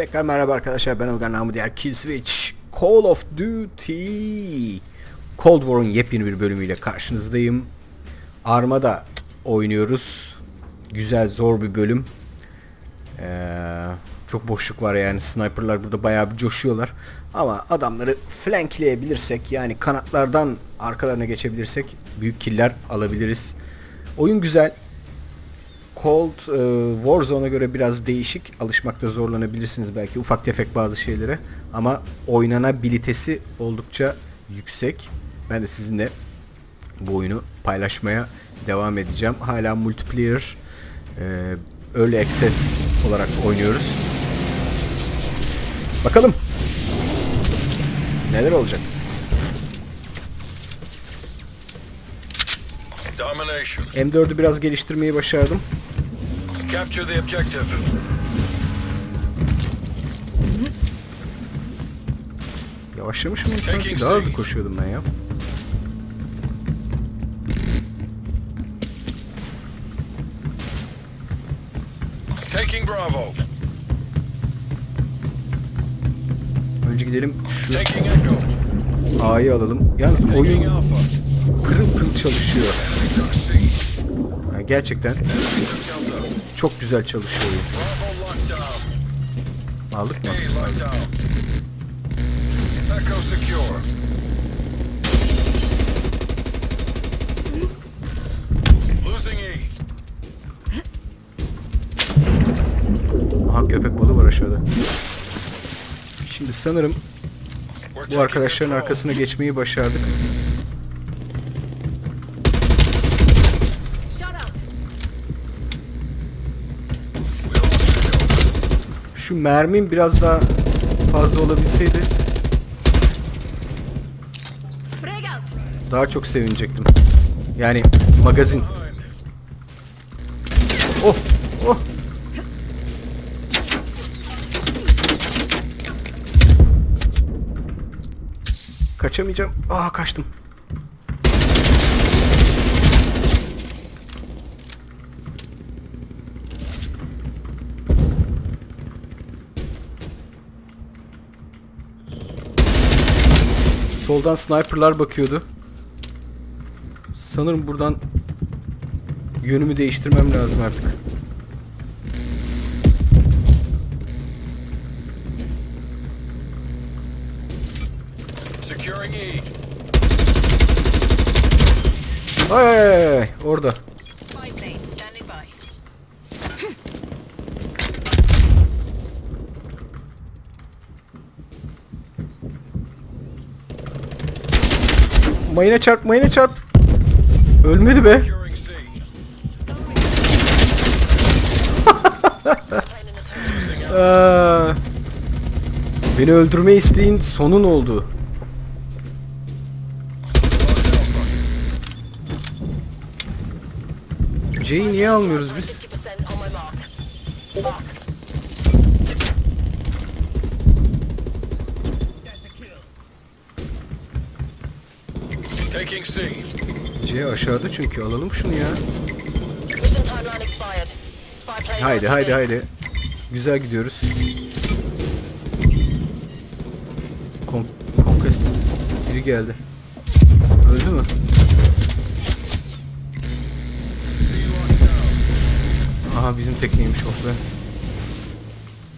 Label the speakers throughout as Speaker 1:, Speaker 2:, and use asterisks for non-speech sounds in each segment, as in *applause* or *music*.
Speaker 1: Tekrar merhaba arkadaşlar ben Ilgan namı diğer Kill Switch Call of Duty Cold War'un yepyeni bir bölümüyle karşınızdayım. Armada oynuyoruz. Güzel zor bir bölüm. Ee, çok boşluk var yani sniperlar burada bayağı bir coşuyorlar. Ama adamları flankleyebilirsek yani kanatlardan arkalarına geçebilirsek büyük killer alabiliriz. Oyun güzel. Cold e, Warzone'a göre biraz değişik. Alışmakta zorlanabilirsiniz belki ufak tefek bazı şeylere. Ama oynanabilitesi oldukça yüksek. Ben de sizinle bu oyunu paylaşmaya devam edeceğim. Hala multiplayer e, Early Access olarak oynuyoruz. Bakalım. Neler olacak?
Speaker 2: Domination.
Speaker 1: M4'ü biraz geliştirmeyi başardım.
Speaker 2: Capture the objective.
Speaker 1: Yavaşlamış mıyım sanki? Daha hızlı koşuyordum ben ya.
Speaker 2: Taking Bravo.
Speaker 1: Önce gidelim şu. A'yı alalım. Yalnız oyun pırıl pırıl çalışıyor. Yani gerçekten. Çok güzel çalışıyor oyun. Aldık mı? Aha köpek balığı var aşağıda. Şimdi sanırım bu arkadaşların arkasına geçmeyi başardık. Mermim biraz daha fazla olabilseydi daha çok sevinecektim. Yani magazin. Oh! Oh! Kaçamayacağım. Aa kaçtım. Soldan sniperlar bakıyordu. Sanırım buradan yönümü değiştirmem lazım artık.
Speaker 2: Securing E.
Speaker 1: Ay ay ay orada.
Speaker 3: Spy plane standing by.
Speaker 1: Mayına çarp, mayına çarp. Ölmedi be. *laughs* Beni öldürme isteğin sonun oldu. C'yi niye almıyoruz biz?
Speaker 2: C.
Speaker 1: C aşağıda çünkü alalım şunu ya. Haydi haydi haydi. Güzel gidiyoruz. Con Conquested. Biri geldi. Öldü mü? Aha bizim tekneymiş oh be.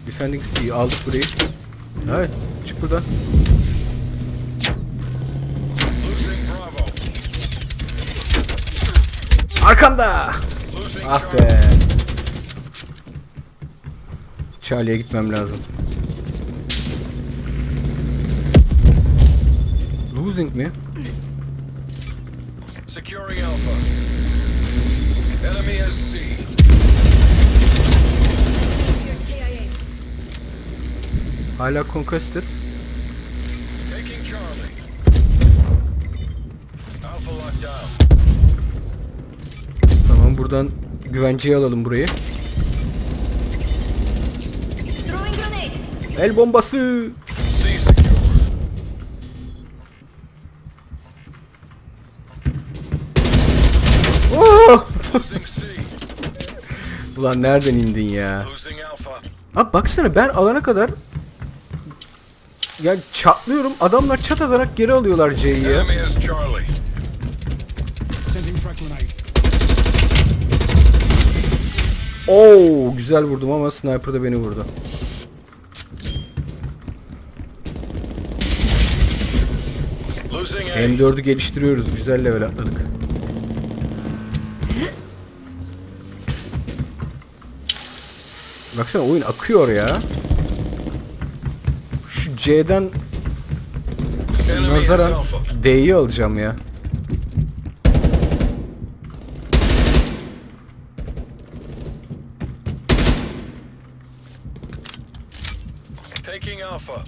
Speaker 1: Defending C'yi aldık burayı. Evet çık buradan.
Speaker 2: Losing Bravo.
Speaker 1: Arkamda. Ah be. Charlie'ye gitmem lazım. Losing mi?
Speaker 2: Securing Alpha. Enemy has C.
Speaker 1: Hala contested.
Speaker 2: Taking Charlie. Alpha locked down.
Speaker 1: Tamam buradan güvenceye alalım burayı.
Speaker 3: Throwing grenade.
Speaker 1: El bombası. Oh! *laughs* Ulan nereden indin ya? Abi baksana ben alana kadar yani çatlıyorum. Adamlar çat atarak geri alıyorlar C'yi ya.
Speaker 2: Enemy is Charlie.
Speaker 4: Sending frag grenade.
Speaker 1: Oo güzel vurdum ama sniper da beni vurdu.
Speaker 2: Losing A.
Speaker 1: M4'ü geliştiriyoruz. Güzel level atladık. Baksana oyun akıyor ya. Şu C'den nazaran. D'yi alacağım ya.
Speaker 2: Taking Alpha.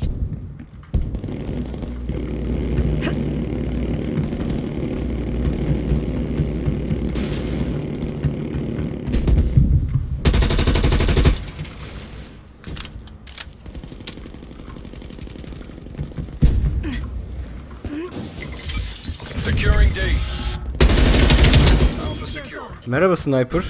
Speaker 1: Merhaba sniper.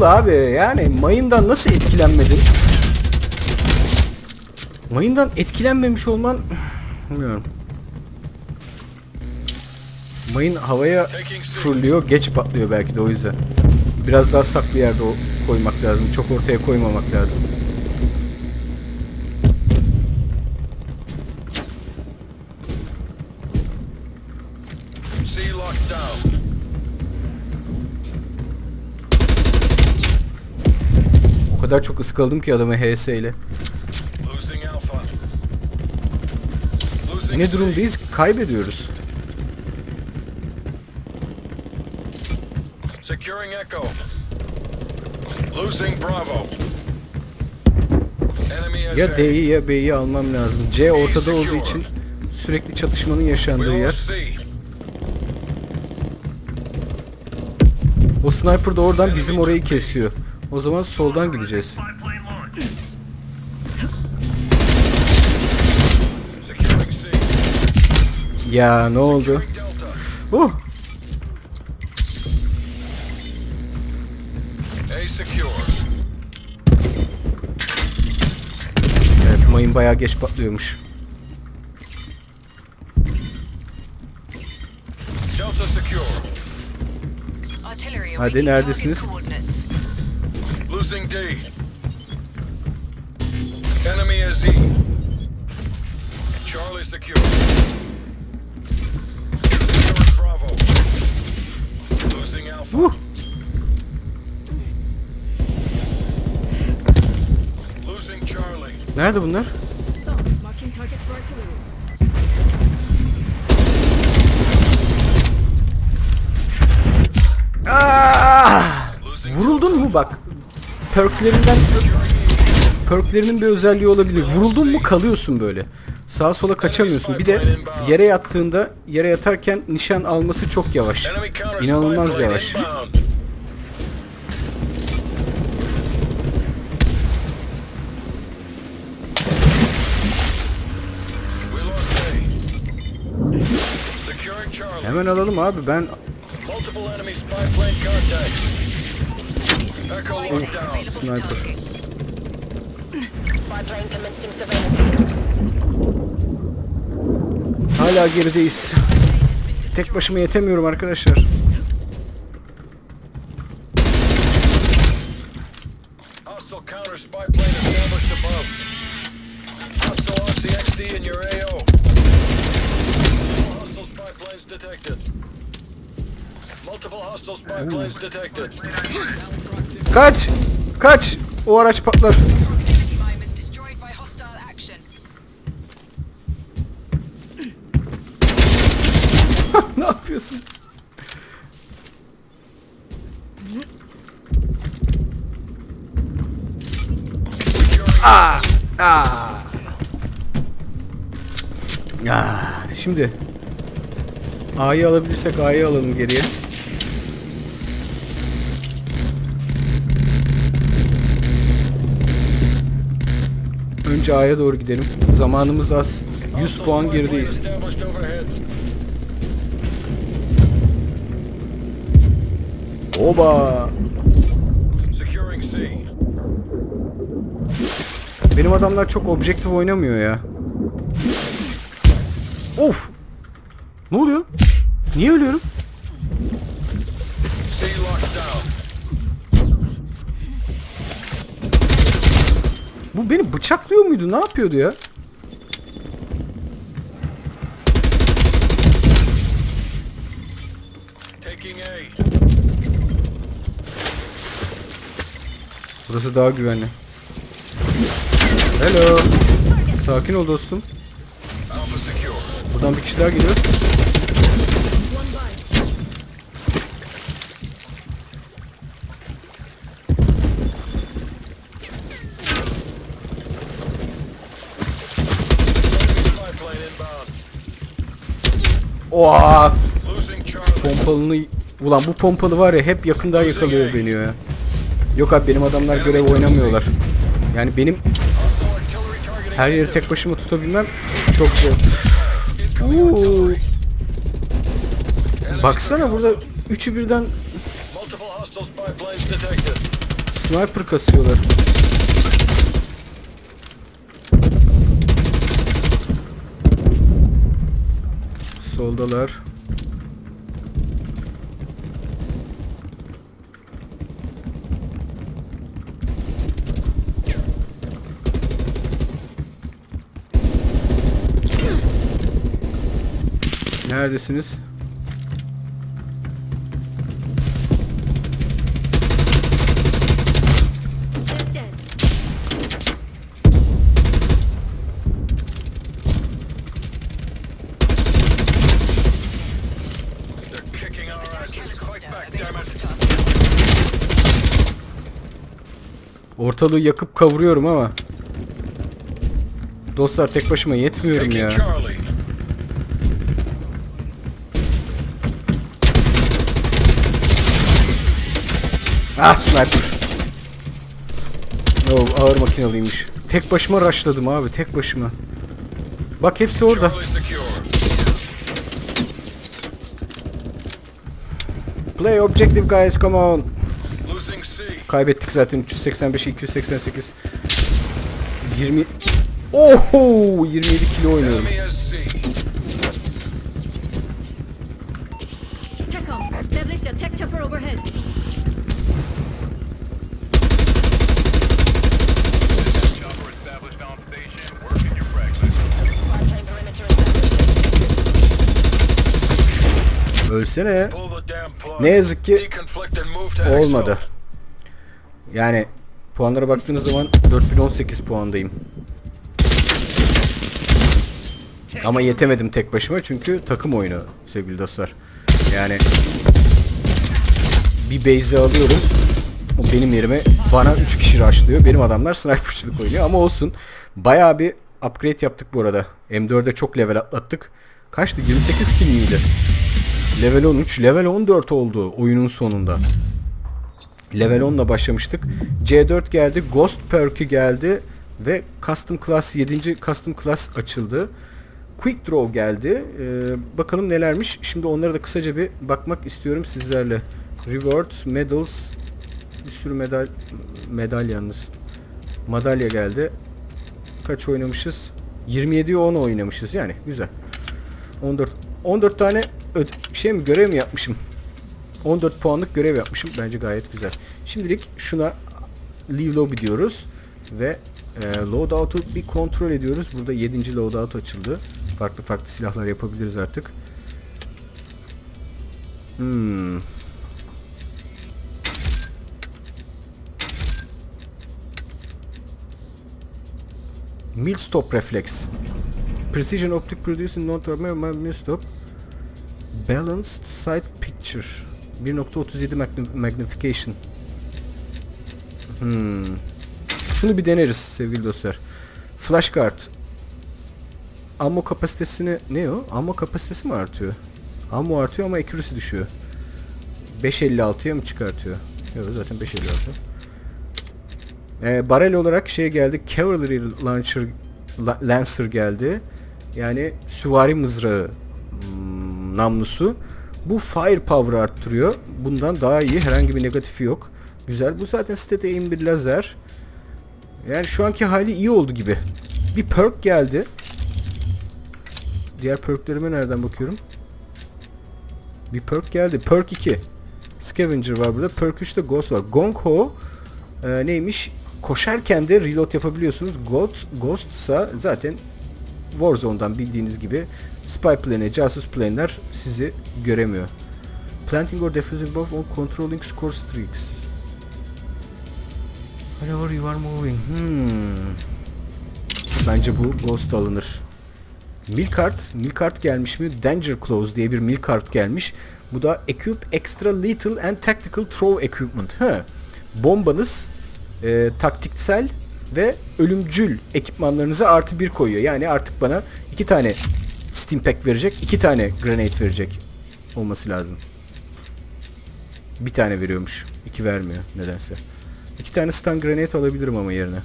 Speaker 1: Nasıl abi? Yani mayından nasıl etkilenmedin? Mayından etkilenmemiş olman bilmiyorum. Mayın havaya fırlıyor, geç patlıyor belki de o yüzden. Biraz daha saklı yerde koymak lazım. Çok ortaya koymamak lazım. Kadar çok ıskaladım ki adamı HS ile. Ne durumdayız? Kaybediyoruz.
Speaker 2: Securing Echo. Losing Bravo.
Speaker 1: Ya. D'yi ya B'yi almam lazım. C ortada olduğu için sürekli çatışmanın yaşandığı yer. O sniper da oradan bizim orayı kesiyor. O zaman soldan gideceğiz. Ya ne oldu? Oh!
Speaker 2: A secure.
Speaker 1: Evet mayın bayağı geç patlıyormuş. Hadi neredesiniz?
Speaker 2: Losing D. Enemy is E. Charlie secure. Securing Bravo. Losing Alpha.
Speaker 1: Uh!
Speaker 2: Losing Charlie.
Speaker 1: Nerede bunlar?
Speaker 5: So, marking targets for artillery.
Speaker 1: Ah! Vuruldun mu bak? Perklerinden perklerinin bir özelliği olabilir. Vuruldun mu kalıyorsun böyle. Sağa sola kaçamıyorsun. Bir de yere yattığında yere yatarken nişan alması çok yavaş. İnanılmaz yavaş. Hemen alalım abi. Ben
Speaker 2: Down.
Speaker 1: sniper. Hala gerideyiz. Tek başıma yetemiyorum arkadaşlar.
Speaker 2: Multiple hostile spy planes detected.
Speaker 1: Kaç! Kaç! O araç patlar. *laughs* Ne yapıyorsun? Aa! Aa! Ya, şimdi A'yı alabilirsek A'yı alalım geriye. Önce A'ya doğru gidelim. Zamanımız az. 100
Speaker 2: Hostile
Speaker 1: puan gerideyiz. Oba! Benim adamlar çok objektif oynamıyor ya. Of! Ne oluyor? Niye ölüyorum? Bu beni bıçaklıyor muydu? Ne yapıyordu ya? Burası daha güvenli. Hello. Sakin ol dostum. Buradan bir kişi daha geliyor.
Speaker 5: One by.
Speaker 2: Spy plane inbound.
Speaker 1: Oha! Pompalını... Ulan bu pompalı var ya hep yakından yakalıyor beni ya. Yok abi benim adamlar görev oynamıyorlar. Yani benim her yeri tek başıma tutabilmem çok zor. Baksana burada üçü birden sniper kasıyorlar. Soldalar. Neredesiniz? Ortalığı yakıp kavuruyorum ama. Dostlar tek başıma yetmiyorum ya. Ah sniper. Yo ağır makinalıymış. Tek başıma rushladım abi tek başıma. Bak hepsi orada. Play objective guys come on. Kaybettik zaten 385 288 20 Oho 27 kilo oynuyorum. Ölsene. Ne yazık ki olmadı. Yani puanlara baktığınız zaman 4018 puandayım. Ama yetemedim tek başıma çünkü takım oyunu sevgili dostlar. Yani bir base'i alıyorum. O benim yerime bana 3 kişi rushlıyor. Benim adamlar sniperçılık oynuyor ama olsun. Bayağı bir upgrade yaptık bu arada. M4'e çok level atlattık. Kaçtı? 28 kill miydi? Level 13, level 14 oldu oyunun sonunda. Level 10 ile başlamıştık. C4 geldi, Ghost perk'ü geldi ve Custom Class 7. Custom Class açıldı. Quick Draw geldi. Ee, bakalım nelermiş. Şimdi onlara da kısaca bir bakmak istiyorum sizlerle. Rewards, Medals, bir sürü medal medal yalnız. Madalya geldi. Kaç oynamışız? 27'ye 10 oynamışız yani. Güzel. 14 14 tane şey mi görev mi yapmışım? 14 puanlık görev yapmışım. Bence gayet güzel. Şimdilik şuna leave lobby diyoruz ve e, loadout'u bir kontrol ediyoruz. Burada 7. loadout açıldı. Farklı farklı silahlar yapabiliriz artık. Hmm. Mill stop reflex. Precision optic producing non-thermal mill stop. Balanced sight picture. 1.37 magni- magnification. Hmm. Şunu bir deneriz sevgili dostlar. Flashcard. Ammo kapasitesini ne o? Ammo kapasitesi mi artıyor? Ammo artıyor ama accuracy düşüyor. 5.56'ya mı çıkartıyor? Yok zaten 5.56. Ee, barel olarak şey geldi. Cavalry Launcher La- Lancer geldi. Yani süvari mızrağı hmm, namlusu. Bu firepower arttırıyor. Bundan daha iyi. Herhangi bir negatifi yok. Güzel. Bu zaten stat aim bir lazer. Yani şu anki hali iyi oldu gibi. Bir perk geldi. Diğer perklerime nereden bakıyorum? Bir perk geldi. Perk 2. Scavenger var burada. Perk 3'te Ghost var. Gong Ho e, neymiş? Koşarken de reload yapabiliyorsunuz. Ghost, Ghost'sa zaten Warzone'dan bildiğiniz gibi spy plane, casus plane'ler sizi göremiyor. Planting or defusing bomb or controlling score streaks. Whenever you are moving. Hmm. Bence bu Ghost alınır. Milkart, Milkart gelmiş mi? Danger Clause diye bir Milkart gelmiş. Bu da Equip Extra Lethal and Tactical Throw Equipment. He. Bombanız e, taktiksel ve ölümcül ekipmanlarınıza artı bir koyuyor. Yani artık bana iki tane Steam Pack verecek, iki tane Grenade verecek olması lazım. Bir tane veriyormuş. iki vermiyor nedense. İki tane stun grenade alabilirim ama yerine.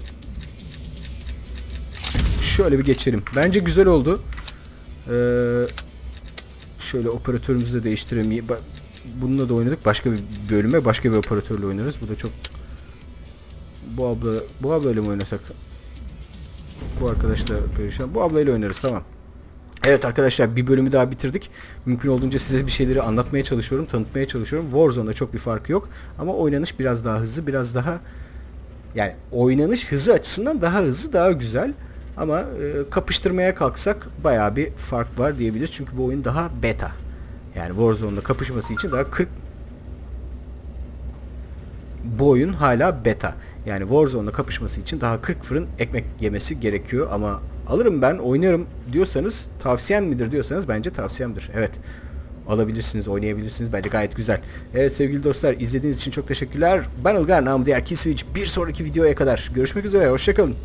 Speaker 1: Şöyle bir geçelim. Bence güzel oldu. Ee, şöyle operatörümüzü de değiştirelim. Bununla da oynadık. Başka bir bölüme başka bir operatörle oynarız. Bu da çok bu abla bu ablayla mı oynasak? Bu arkadaşla perişan. Bu ablayla oynarız tamam. Evet arkadaşlar bir bölümü daha bitirdik. Mümkün olduğunca size bir şeyleri anlatmaya çalışıyorum, tanıtmaya çalışıyorum. Warzone'da çok bir farkı yok. Ama oynanış biraz daha hızlı, biraz daha yani oynanış hızı açısından daha hızlı, daha güzel. Ama e, kapıştırmaya kalksak bayağı bir fark var diyebiliriz. Çünkü bu oyun daha beta. Yani Warzone'da kapışması için daha 40 bu oyun hala beta. Yani Warzone'da kapışması için daha 40 fırın ekmek yemesi gerekiyor ama alırım ben oynarım diyorsanız tavsiyem midir diyorsanız bence tavsiyemdir. Evet. Alabilirsiniz, oynayabilirsiniz. Bence gayet güzel. Evet sevgili dostlar izlediğiniz için çok teşekkürler. Ben Ilgar, namı diğer Killswitch. Bir sonraki videoya kadar görüşmek üzere. Hoşçakalın.